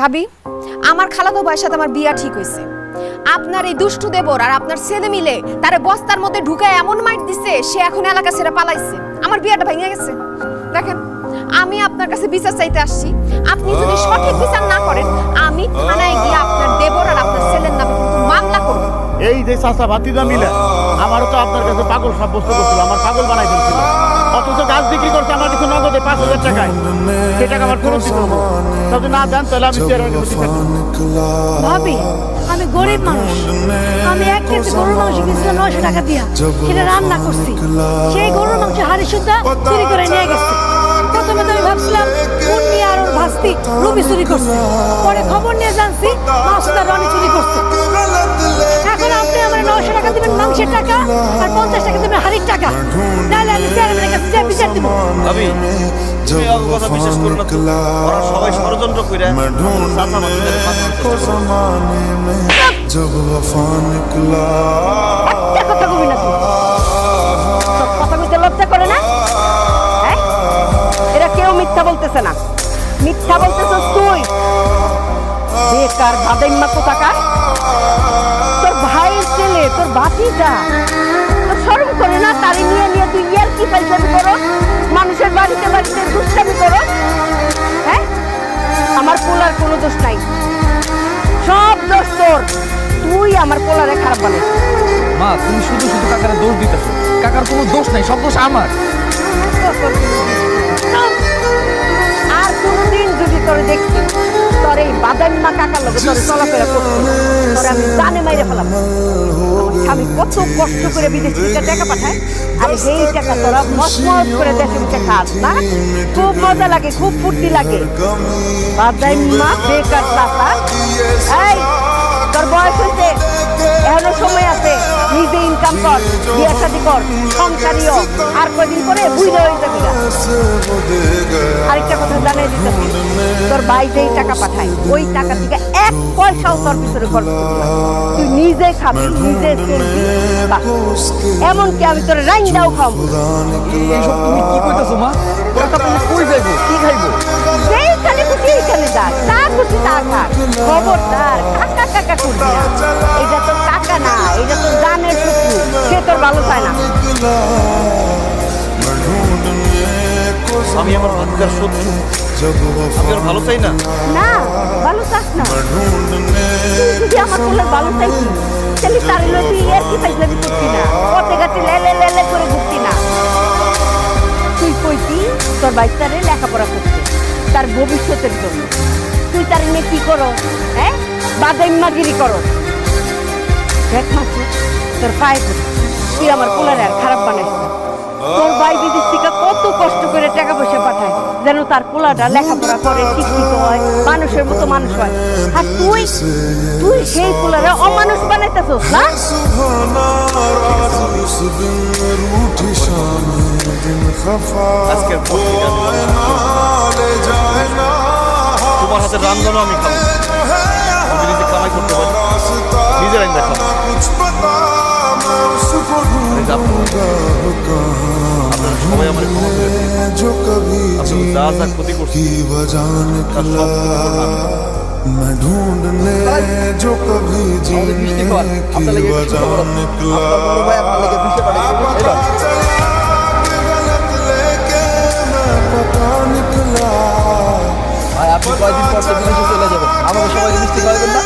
ভাবি, আমার খালাতো ভাইয়ের সাথে আমার বিয়া ঠিক হয়েছে। আপনার এই দুষ্টু দেবর আর আপনার ছেলে মিলে তারে বস্তার মধ্যে ঢুকায় এমন মাইট দিছে, সে এখন এলাকা ছেড়ে পালাইছে। আমার বিয়াটা ভেঙে গেছে। দেখেন, আমি আপনার কাছে বিচার চাইতে আসছি। আপনি যদি সঠিক বিচার না করেন, আমি থানায় গিয়ে আপনার দেবর আর আপনার ছেলের নামে কিন্তু মামলা করব। এই যে চাচা ভাতিদা মিলে, আমারও তো আপনার কাছে পাগল সাব্যস্ত করছিল, আমার পাগল বানাই ফেলছিল অথচ গাছ বিক্রি করছে আমার কিছু নগদে পাঁচ হাজার টাকায়। সে টাকা আমার ফেরত দিতে হব। না দেন তাহলে আমি কাছে ভাবি, আমি গরিব মানুষ। আমি এক কেজি গরুর মাংস নয়শো টাকা দিয়া। সেটা রান্না করছি। সেই গরুর মাংস হাড়ি সুদ্ধা চুরি করে নিয়ে গেছে। প্রথমে তো আমি ভাবছিলাম আর ওর ভাস্তি চুরি করছে। পরে খবর নিয়ে জানছি রনি চুরি করছে। আর পঞ্চাশ টাকা দেবেন হারিক টাকা। নাহলে আমি চেয়ারম্যানের কাছে যে বিচার দেবো। আমি না ওরা হ্যাঁ? এরা কেউ মিথ্যা বলতেছে না। মিথ্যা বলতেছস তুই। বেকার ভাদাইম্মা কোথাকার? তোর ভাতিজা তোর করে না তারি নিয়ে নিয়ে তুই ইয়ার কি ফাইজলামি করো? মানুষের বাড়িতে বাড়িতে দুষ্টামি করো। হ্যাঁ? আমার পোলার কোনো দোষ নাই। সব দোষ তোর। তুই আমার পোলারে খারাপ বানাইছিস। মা তুমি শুধু শুধু কাকার দোষ দিতেছো। কাকার কোনো দোষ নাই সব দোষ আমার। আর কোনদিন যদি তোরে দেখছি তোর এই বাদাম্মা কাকার লগে তোরে চলাফেরা করতে তোরে আমি জানে মাইরে ফেলাম স্বামী কত কষ্ট করে বিদেশ থেকে টাকা পাঠায়। আর সেই টাকা, তোরা মস মস করে দেশে বসে খাস না? খুব মজা লাগে, খুব ফুর্তি লাগে। বাদাম্মা বেকার চাষা এই, তোর বয়স হয়েছে, এখনও সময় আছে। নিজে ইনকাম কর বিয়ে শাদি কর সংসারিও আর কয়দিন পরে বুঝে হয়ে আরেকটা কথা জানিয়ে দিতে তোর ভাই যেই টাকা পাঠায় ওই টাকা থেকে এক পয়সাও তোর ভিতরে খরচ তুই নিজে খাবি নিজে এমনকি আমি তোর রাইন দাও খাব এইসব তুমি কি কইতেছো মা? তুমি কই যাইবো কি খাইবো? যেইখানে খুশি এইখানে যা যা খুশি তা খা। খবরদার কাকা কাকা করবি এটা তো না এটা তো জানের টুকু সে তোর ভালো চায় না। আমি আমার শত্রু। আমি আর ভালো চাই না। না ভালো চাস না। আমার ভালো তাহলে তার কি করতি না? গাছে লেলে লেলে করে ঘুরতি না। তুই কইতি তোর বাইকটারে লেখাপড়া করতে তার ভবিষ্যতের জন্য। তুই তার নিয়ে কি করো হ্যাঁ? বাদাইমাগিরি করো। ভেট তোর পায়ে তুই আমার পোলার আর খারাপ বানাইছিস তোর ভাই বিদেশ থেকে কত কষ্ট করে টাকা পয়সা পাঠায়, যেন তার পোলাটা লেখাপড়া করে, শিক্ষিত হয়, মানুষের মতো মানুষ হয়। আর তুই তুই সেই পোলারা অমানুষ বানাইতেছ না? তোমার হাতে রান্নানো আমি খাব। নিজের আইন দেখাবো সবাই আমার ক্ষমা করে দিন। जो कभी আপনি যা যা ক্ষতি করছেন की वजह তার সব निकला ক্ষতি मैं ढूंढने जो कभी আমাদের বৃষ্টি जीने কর की আপনার লেগে वजह निकला আপনার বড় ভাই আপনার লেগে বৃষ্টি পাঠাইছে এবার गलत लेके मैं पता निकला ভাই আপনি কয়দিন পর তো বিদেশে চলে যাবেন আমাকে সবাই মিষ্টি খাওয়াবেন না